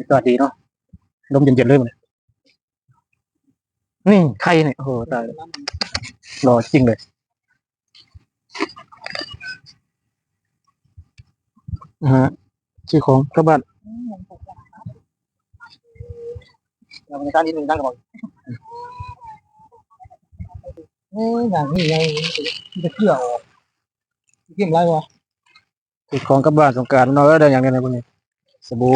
อากาศดีเนาะลมเย็นๆเลยมันนี่ไข่เนี่ยโอ้โหตายแล้วรอจริงเลยนะฮะชื่อของกระบาดเราบรรยากาศนิดนึงตั้งก่อนโอ้ยอย่างนี้ไงจะเกี่ยวเกี่ยวอะไรวะชื่อของกระบาดสงกรารน้อยได้อย่างเนี้นะพวกนี้สบู่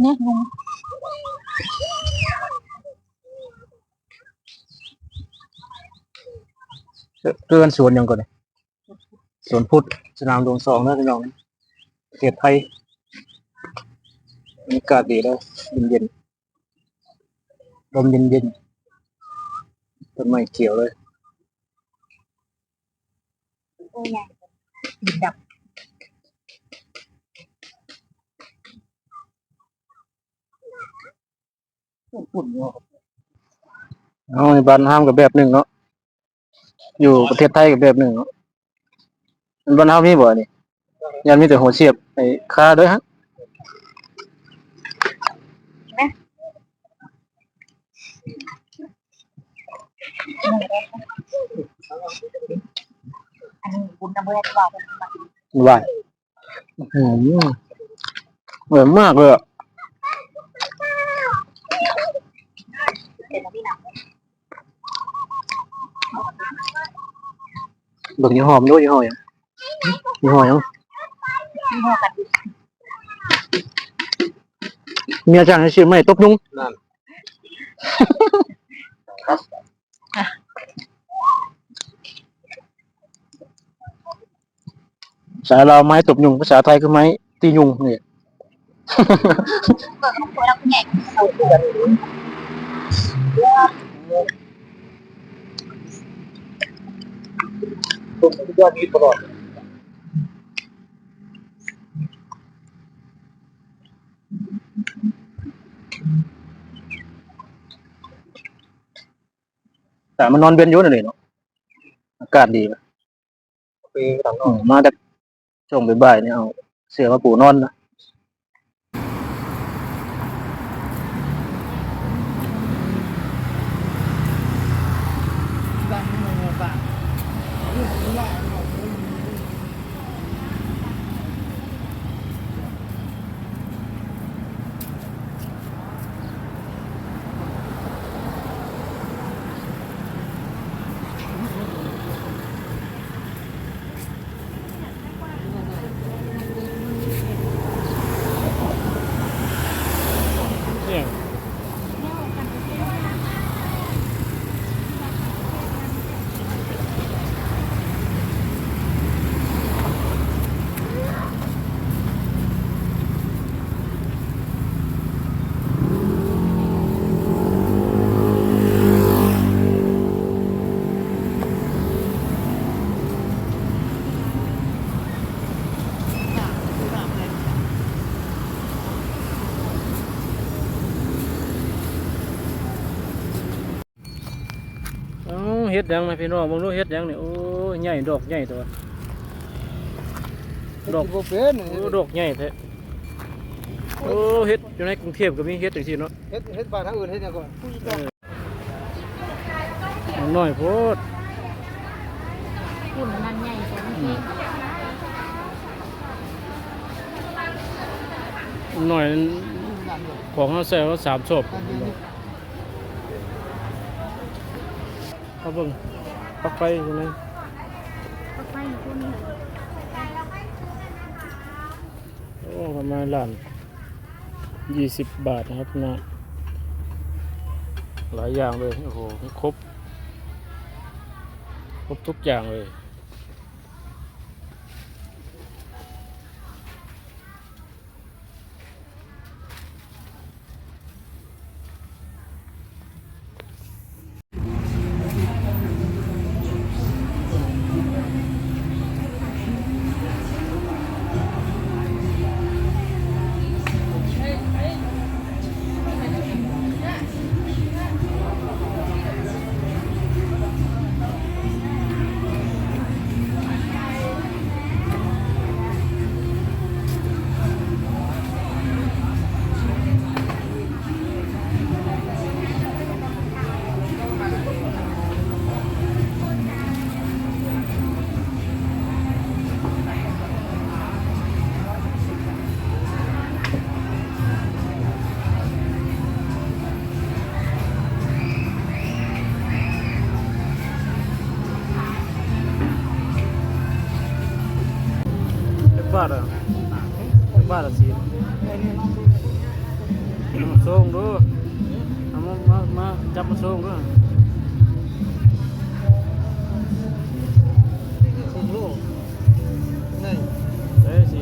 เนี่ยงงเรือนสวนยังก่อนเนี่ยสวนพุทธสนามหลวงสองนะพี่น้องเทศไทยบรรยากาศดีแล้วเย็นๆลมเย็นๆต้นไม้เขียวเลย โอ้ยดิบดับฝุ่นเนาะเอาในบ้านห้ามกับแบบหนึ่งเนาะ อยู่ประเทศไทยกับแบบหนึ่งเนาะมันบ้านห้ามมีบ่นี่ยันมีแต่หัวเสียบไอ้ค่าด้วยฮะอันนี้บุญน้ำเบื่อที่ว่า เป็นมาหวานอืมเหมือนมากเลยอะเป็นมาพี่หนักเบิ่งยี่ห้อมนด้วยยี่ห้อหยังยี่ห้อหยังที่ห้อกันเมียจ้างให้ชื่อไม่ตบยุงนั่น ภาษาลาวไม้ตบยุงภาษาไทยคือไม้ตียุงเนี่ยเปิดของตัวแล้วคุณใหญ่เอาตัวตรงยอดนี้ตลอดแต่มันนอนเบียนอยู่นั่นเองเนาะอากาศดีนะปีต่างนอือกมมาแต่ ช่วงบ่ายๆเนี่ยเอาเสือมาปูนอนนะ บ้านเมืองบ้าน เนี่ย เอ้าเฮ็ดหยังนะพี่น้องมึงรู้เฮ็ดหยังนี่โอ้ยใหญ่ดอกใหญ่ตัวดอกเป็นโอ้ดอกใหญ่แท้โอ้เฮ็ดอยู่ในกรุงเทพก็มีเฮ็ดจังซี่เนาะเฮ็ดเฮ็ดบ้านทางอื่นเฮ็ดยังก่อนคุยเอกันอน้อยโพดคุณนั่นใหญ่แต่ไม่ใช่น้อยของเฮาใส่ว่าสามศพ เอาเบิ่งปักไฟอยู่ไหนก็ไปคุณโอ้ประมาณล้านยี่สิบบาทนะครับนะหลายอย่างเลย โอ้โห ครบ ครบทุกอย่างเลย บาทอะจักบาทอะสีส่งดูเอามามามาจับมาส่งดูสิบโลนี่เอ้ยสี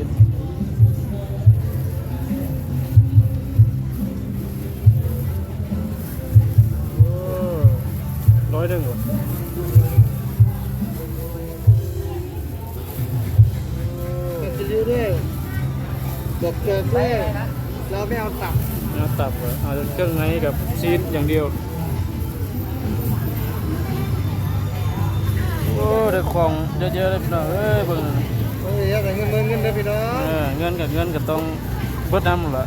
ร้อยหนึ่งเหรอ จบเกินเลยเราไม่เอาตับเอาตับเหรอเอาเครื่องในกับซีดอย่างเดียว โอ้ได้ของเยอะๆเลยพี่น้องเอ้ยเบิ่งนั่นเฮ้ยแต่เงินเงินเงินเลยพี่น้องเออเงินกับเงินก็ต้องเบิดน้ำหมดละ